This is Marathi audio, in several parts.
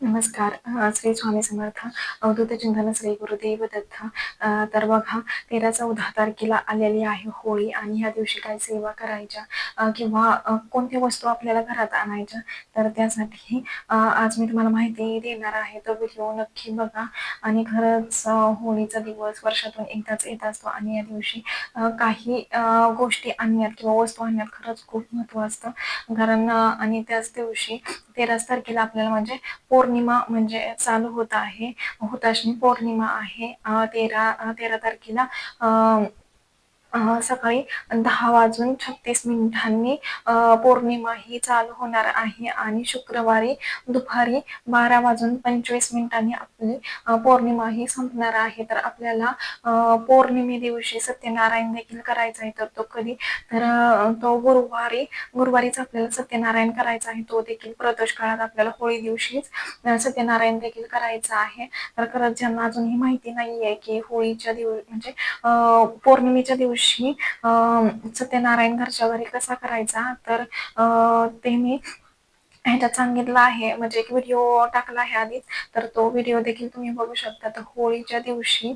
नमस्कार श्री स्वामी समर्थ. अवधूत चिंतन श्री गुरुदेव दत्त तर बघा तेरा चौदा तारखेला आलेली आहे होळी आणि ह्या दिवशी काय सेवा करायच्या किंवा कोणत्या वस्तू आपल्याला घरात आणायच्या तर त्यासाठी आज मी तुम्हाला माहिती देणार आहे. तो व्हिडिओ नक्की बघा. आणि खरंच होळीचा दिवस वर्षातून एकदाच येत असतो आणि या दिवशी काही गोष्टी आणण्यात किंवा वस्तू आणण्यात खरंच खूप महत्त्व असतं. कारण आणि त्याच दिवशी तेराच तारखेला आपल्याला म्हणजे पौर्णिमा म्हणजे चालू होत आहे. हुताशनी पौर्णिमा आहे. तेरा तेरा तारखेला अ, सकाळी दहा वाजून छत्तीस मिनिटांनी पौर्णिमा ही चालू होणार आहे आणि शुक्रवारी दुपारी बारा वाजून पंचवीस मिनिटांनी आपली पौर्णिमा ही संपणार आहे. तर आपल्याला पौर्णिमे दिवशी सत्यनारायण देखील करायचा आहे. तर तो कधी तर तो गुरुवारी गुरुवारीच आपल्याला सत्यनारायण करायचा आहे. तो देखील प्रदोष काळात आपल्याला होळी दिवशीच सत्यनारायण देखील करायचा आहे. तर खरंच ज्यांना अजूनही माहिती नाहीये की होळीच्या दिवशी म्हणजे पौर्णिमेच्या दिवशी अ, सत्यनारायण घरच्या घरी कसा करायचा? तर अ, ते मी ह्याच्यात सांगितलं आहे म्हणजे एक व्हिडिओ टाकला आहे आधीच तर तो व्हिडिओ देखील तुम्ही बघू शकता. तर होळीच्या दिवशी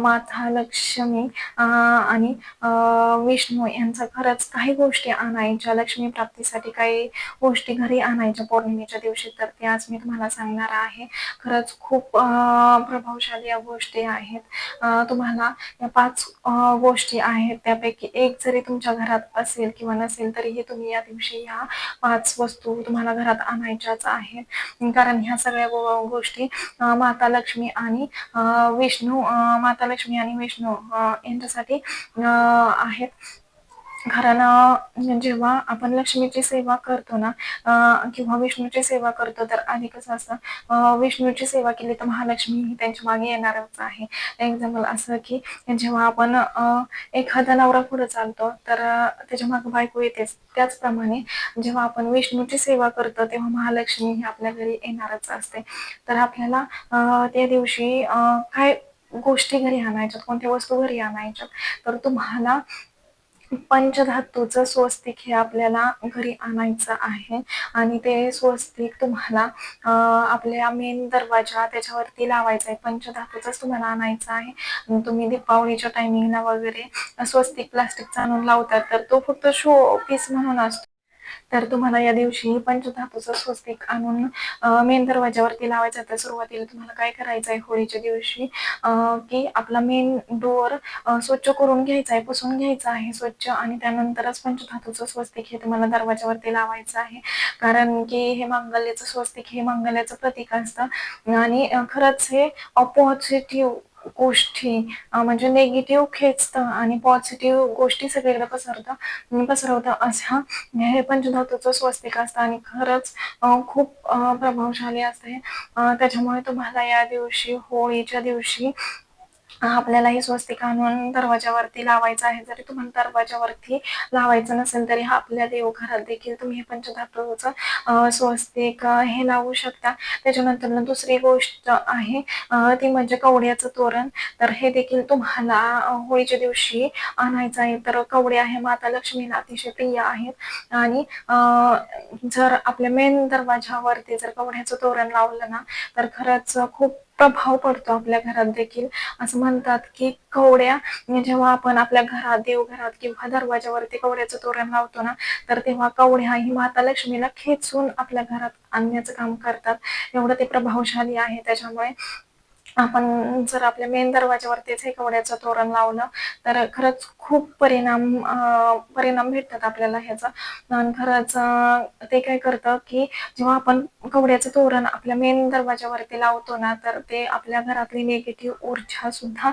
माता लक्ष्मी आणि विष्णू यांचा खरंच काही गोष्टी आणायच्या लक्ष्मी प्राप्तीसाठी काही गोष्टी घरी आणायच्या पौर्णिमेच्या दिवशी तर ते आज मी तुम्हाला सांगणार आहे. खरंच खूप प्रभावशाली या गोष्टी आहेत. तुम्हाला या पाच गोष्टी आहेत त्यापैकी एक जरी तुमच्या घरात असेल किंवा नसेल तरीही तुम्ही या दिवशी ह्या पाच वस्तू तुम्हाला घरात आणायच्याच आहेत. कारण ह्या सगळ्या गो गोष्टी माता लक्ष्मी आणि विष्णू माता लक्ष्मी आणि विष्णू यांच्यासाठी आहेत. कारण म्हणजे जेव्हा आपण लक्ष्मीची सेवा करतो ना किंवा विष्णूची सेवा करतो तर आधी कसं असतं विष्णूची सेवा केली तर महालक्ष्मी ही त्यांच्या मागे येणारच आहे. एक्झाम्पल असं की जेव्हा आपण एखादा नवरा पुढे चालतो तर त्याच्यामागे बायको येतेच. त्याचप्रमाणे जेव्हा आपण विष्णूची सेवा करतो तेव्हा महालक्ष्मी ही आपल्या घरी येणारच असते. तर आपल्याला त्या दिवशी काय गोष्टी घरी आणायच्यात, कोणत्या वस्तू घरी आणायच्यात तर तुम्हाला पंचधातूचं स्वस्तिक हे आपल्याला घरी आणायचं आहे आणि ते स्वस्तिक तुम्हाला आपल्या मेन दरवाजा त्याच्यावरती लावायचा आहे. पंचधातूचंच तुम्हाला आणायचं आहे. तुम्ही दीपावलीच्या टायमिंगला वगैरे स्वस्तिक प्लास्टिकचा आणून लावतात तर तो फक्त शो पीस म्हणून असतो. तर तुम्हाला या दिवशी पंचधातूचं स्वस्तिक आणून मेन दरवाजावरती लावायचं तर सुरुवातीला तुम्हाला काय करायचं आहे होळीच्या दिवशी? की आपला मेन डोअर स्वच्छ करून घ्यायचा आहे, पुसून घ्यायचा आहे स्वच्छ आणि त्यानंतरच पंचधातूचं स्वस्तिक हे तुम्हाला दरवाजावरती लावायचं आहे. कारण की हे मांगल्याचं स्वस्तिक हे मांगल्याचं प्रतीक असतं. आणि खरंच हे अपॉझिटिव्ह गोष्टी म्हणजे निगेटिव्ह खेचतं आणि पॉझिटिव्ह गोष्टी सगळीकडे पसरतं पसरवतं असा हे पंचधातूचं स्वस्तिक असतं आणि खरंच खूप प्रभावशाली असते. त्याच्यामुळे तुम्हाला या दिवशी होळीच्या दिवशी आपल्याला हे स्वस्तिक आणून दरवाजावरती लावायचं आहे. जरी तुम्हाला दरवाजावरती लावायचं नसेल तरी हा आपल्या देवघरात देखील तुम्ही हे पंचधातूचं स्वस्तिक हे लावू शकता. त्याच्यानंतर दुसरी गोष्ट आहे ती म्हणजे कवड्याचं तोरण. तर हे देखील तुम्हाला होळीच्या दिवशी आणायचं आहे. तर कवडे आहे माता लक्ष्मीला अतिशय प्रिय आहेत आणि जर आपल्या मेन दरवाजावरती जर कवड्याचं तोरण लावलं ना तर खरंच खूप प्रभाव पडतो आपल्या घरात देखील. असं म्हणतात की कवड्या जेव्हा आपण आपल्या घरात, देवघरात किंवा दरवाजावरती कवड्याचं तोरण लावतो ना, तर तेव्हा कवड्या ही माता लक्ष्मीला खेचून आपल्या घरात आणण्याचं काम करतात. एवढं ते प्रभावशाली आहे. त्याच्यामुळे आपण जर आपल्या मेन दरवाजावरतीच हे कवड्याचं तोरण लावलं तर खरंच खूप परिणाम परिणाम भेटतात आपल्याला ह्याचा. आणि खरंच ते काय करतं की जेव्हा आपण कवड्याचं तोरण आपल्या मेन दरवाजावरती लावतो ना, तर ते आपल्या घरातली निगेटिव्ह ऊर्जा सुद्धा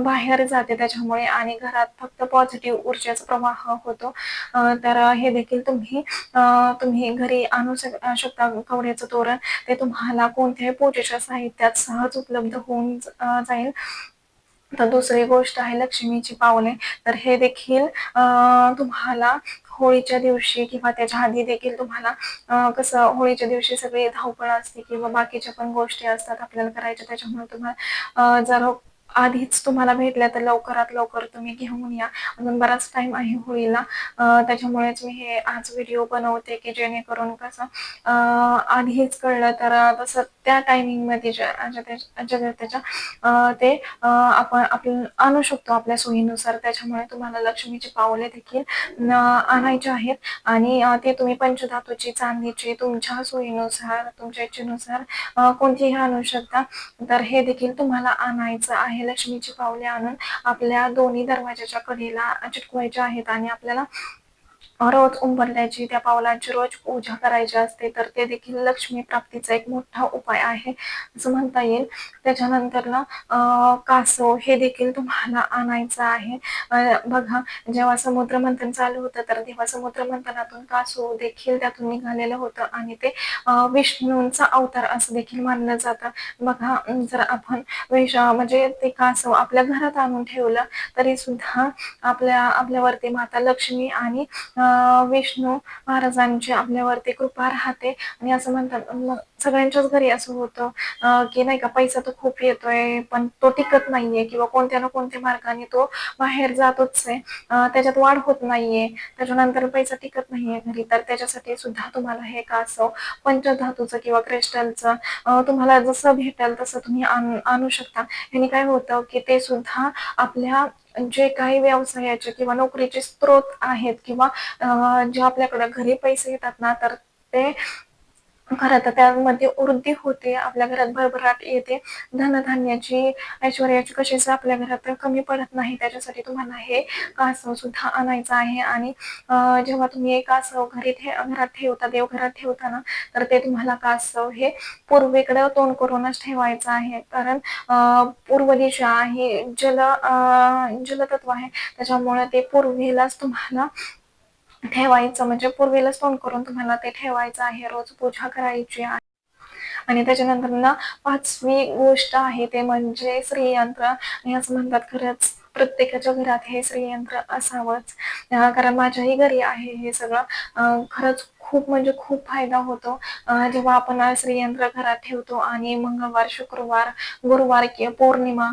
बाहेर जाते त्याच्यामुळे आणि घरात फक्त पॉझिटिव्ह ऊर्जेचा प्रवाह होतो. तर हे देखील तुम्ही तुम्ही घरी आणू शक शकता कवड्याचं तोरण. ते तुम्हाला कोणत्याही पूजेच्या साहित्यात सहज उपलब्ध होऊन जाईल. तर दुसरी गोष्ट आहे लक्ष्मीची पावले. तर हे देखील तुम्हाला होळीच्या दिवशी किंवा त्याच्या आधी देखील तुम्हाला कसं होळीच्या दिवशी सगळी धावपळ असते किंवा बाकीच्या पण गोष्टी असतात आपल्याला करायच्या त्याच्यामुळे तुम्हाला जर आधीच तुम्हाला भेटल्या तर लवकरात लवकर तुम्ही घेऊन या. अजून बराच टाइम आहे होळीला. त्याच्यामुळेच मी हे आज व्हिडिओ बनवते की जेणेकरून कसं आधीच कळलं तर तसं त्या टायमिंगमध्ये ज्या त्याच्या ते आपण आपण आणू शकतो आपल्या सोयीनुसार. त्याच्यामुळे तुम्हाला लक्ष्मीची पावले देखील आणायचे आहेत. आणि ते तुम्ही पंचधातूची चांदीची तुमच्या सोयीनुसार तुमच्या इच्छेनुसार कोणतीही आणू शकता. तर हे देखील तुम्हाला आणायचं आहे. लक्ष्मीची पावले आणून आपल्या दोन्ही दरवाजाच्या कडेला चिटकवायच्या आहेत. आणि आपल्याला रोज उंबरल्याची त्या पावलांची रोज पूजा करायची असते तर ते देखील लक्ष्मी प्राप्तीचा एक मोठा उपाय आहे असं म्हणता येईल. त्याच्यानंतर ना कासव हे देखील तुम्हाला आणायचं आहे. बघा जेव्हा समुद्र मंथन चालू होतं तर तेव्हा समुद्र मंथनातून कासव देखील त्यातून निघालेलं होतं आणि ते विष्णूंचा अवतार असं देखील मानलं जातं. बघा जर आपण विष म्हणजे ते कासव आपल्या घरात आणून ठेवलं तरी सुद्धा आपल्या आपल्यावरती माता लक्ष्मी आणि विष्णू महाराजांची आपल्यावरती कृपा राहते. आणि असं म्हणतात सगळ्यांच्याच घरी असं होतं की नाही का पैसा तर खूप येतोय पण तो टिकत नाहीये किंवा कोणत्या ना कोणत्या मार्गाने तो बाहेर जातोच आहे. त्याच्यात वाढ होत नाहीये. त्याच्यानंतर पैसा टिकत नाहीये घरी. तर त्याच्यासाठी सुद्धा तुम्हाला हे कासव पंचधातूचं किंवा क्रिस्टलचं तुम्हाला जसं भेटेल तसं तुम्ही आणू शकता. ह्याने काय होतं की ते सुद्धा आपल्या जे काही व्यवसायाचे किंवा नोकरीचे स्रोत आहेत किंवा जे आपल्याकडे घरी पैसे येतात ना तर ते खरं तर त्यामध्ये वृद्धी होते आपल्या घरात भरभराट येते. धनधान्याची ऐश्वर्याची कशीच आपल्या घरात कमी पडत नाही त्याच्यासाठी तुम्हाला हे कासव सुद्धा आणायचं आहे. आणि जेव्हा तुम्ही एक कासव घरी घरात ठेवता देवघरात ठेवताना तर ते तुम्हाला कासव हे पूर्वेकडे तोंड करूनच ठेवायचं आहे. कारण पूर्व दिशा आहे जल जलतत्व आहे त्याच्यामुळे ते पूर्वेलाच तुम्हाला ठेवायचं. म्हणजे पूर्वीलाच तोंड करून तुम्हाला ते ठेवायचं आहे. रोज पूजा करायची आहे. आणि त्याच्यानंतर ना पाचवी गोष्ट आहे ते म्हणजे श्रीयंत्र आणि असं म्हणतात खरंच प्रत्येकाच्या घरात हे श्रीयंत्र असावंच. कारण माझ्याही घरी आहे हे सगळं. खरंच खूप म्हणजे खूप फायदा होतो. जेव्हा आपण श्रीयंत्र घरात ठेवतो आणि मंगळवार शुक्रवार गुरुवार किंवा पौर्णिमा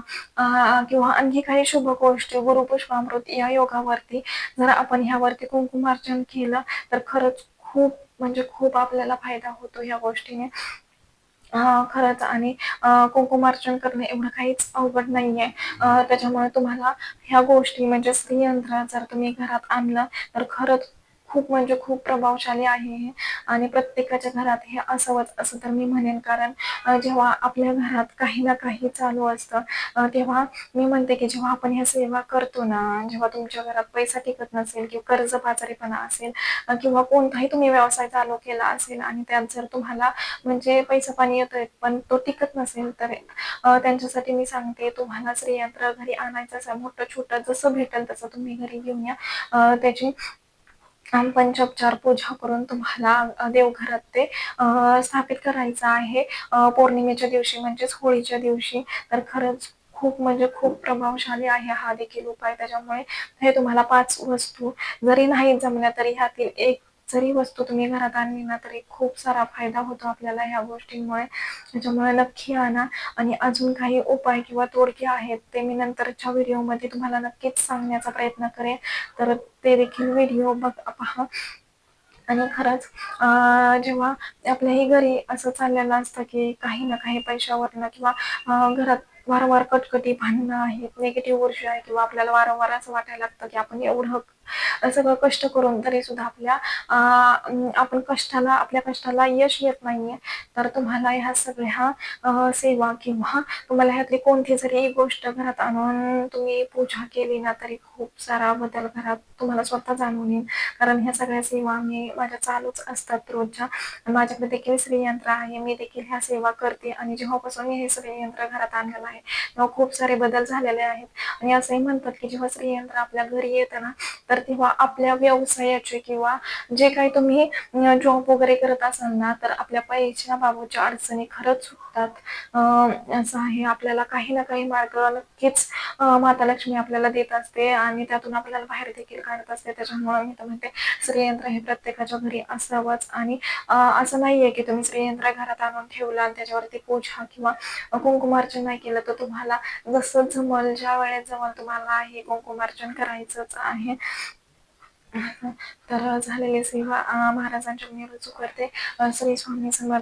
किंवा आणखी काही शुभ गोष्टी गुरुपुष्पामृत या योगावरती जर आपण ह्यावरती कुंकुमार्चन केलं तर खरंच खूप म्हणजे खूप आपल्याला फायदा होतो या गोष्टीने. खरंच. आणि कुंकुमार्चन करणं एवढं काहीच अवघड नाहीये. त्याच्यामुळे तुम्हाला ह्या गोष्टी म्हणजे स्त्रीयंत्र जर तुम्ही घरात आणलं तर खरंच खूप म्हणजे खूप प्रभावशाली आहे हे. आणि प्रत्येकाच्या घरात हे असावंच असं तर मी म्हणेन. कारण जेव्हा आपल्या घरात काही ना काही चालू असतं तेव्हा मी म्हणते की जेव्हा आपण ह्या सेवा करतो ना जेव्हा तुमच्या घरात पैसा टिकत नसेल किंवा कर्ज बाजारीपणा असेल किंवा कोणताही तुम्ही व्यवसाय चालू केला असेल आणि त्यात जर तुम्हाला म्हणजे पैसा पाणी येतोय पण तो टिकत नसेल तर त्यांच्यासाठी मी सांगते तुम्हाला श्रीयंत्र घरी आणायचं असं मोठं छोटं जसं भेटेल तसं तुम्ही घरी घेऊन या. त्याची पंचोपचार पूजा करून तुम्हाला देवघरात ते स्थापित करायचं आहे. पौर्णिमेच्या दिवशी म्हणजेच होळीच्या दिवशी. तर खरंच खूप म्हणजे खूप प्रभावशाली आहे हा देखील उपाय. त्याच्यामुळे हे तुम्हाला पाच वस्तू जरी नाही जमल्या तरी ह्यातील एक जरी वस्तू तुम्ही घरात आणली ना तरी खूप सारा फायदा होतो आपल्याला ह्या गोष्टींमुळे. त्याच्यामुळे नक्की आणा. आणि अजून काही उपाय किंवा तोडके आहेत ते मी नंतरच्या व्हिडिओमध्ये तुम्हाला नक्कीच सांगण्याचा प्रयत्न करेन. तर ते देखील व्हिडिओ बघ पहा. आणि खरंच जेव्हा आपल्याही घरी असं चाललेलं असतं की काही ना काही पैशावरनं किंवा घरात वारंवार कटकटी भांडणं आहेत निगेटिव्ह ऊर्जा आहे किंवा आपल्याला वारंवार असं वाटायला लागतं की आपण एवढं सगळं कष्ट करून तरी सुद्धा आपल्या आपण कष्टाला आपल्या कष्टाला यश येत नाहीये. तर तुम्हाला ह्या सगळ्या सेवा किंवा तुम्हाला ह्यातली कोणती जरी गोष्ट घरात आणून तुम्ही पूजा केली ना तरी खूप सारा बदल घरात तुम्हाला स्वतः जाणून येईल. कारण ह्या सगळ्या सेवा मी माझ्या चालूच असतात रोजच्या. माझ्याकडे देखील श्रीयंत्र आहे. मी देखील ह्या सेवा करते आणि जेव्हापासून मी हे श्रीयंत्र घरात आणलेलं आहे तेव्हा खूप सारे बदल झालेले आहेत. आणि असंही म्हणतात की जेव्हा श्रीयंत्र आपल्या घरी येतं ना तर तेव्हा आपल्या व्यवसायाचे किंवा जे काही तुम्ही जॉब वगैरे करत असाल ना तर आपल्या पैशा बाबूच्या अडचणी खरंच सुटतात. असं आहे. आपल्याला काही ना काही मार्ग नक्कीच माता लक्ष्मी आपल्याला देत असते आणि त्यातून आपल्याला बाहेर देखील काढत असते. त्याच्यामुळे मी तर म्हणते श्रीयंत्र हे प्रत्येकाच्या घरी असावंच आणि असं नाहीये की तुम्ही श्रीयंत्र घरात आणून ठेवला आणि त्याच्यावरती पूजा किंवा कुंकुमार्चन नाही केलं तर तुम्हाला जसं जमल ज्या वेळेत जमल तुम्हाला हे कुंकुमार्चन करायचंच आहे. तर झालेली सेवा महाराजांच्या मी रुजू करते. श्री स्वामी समर्थ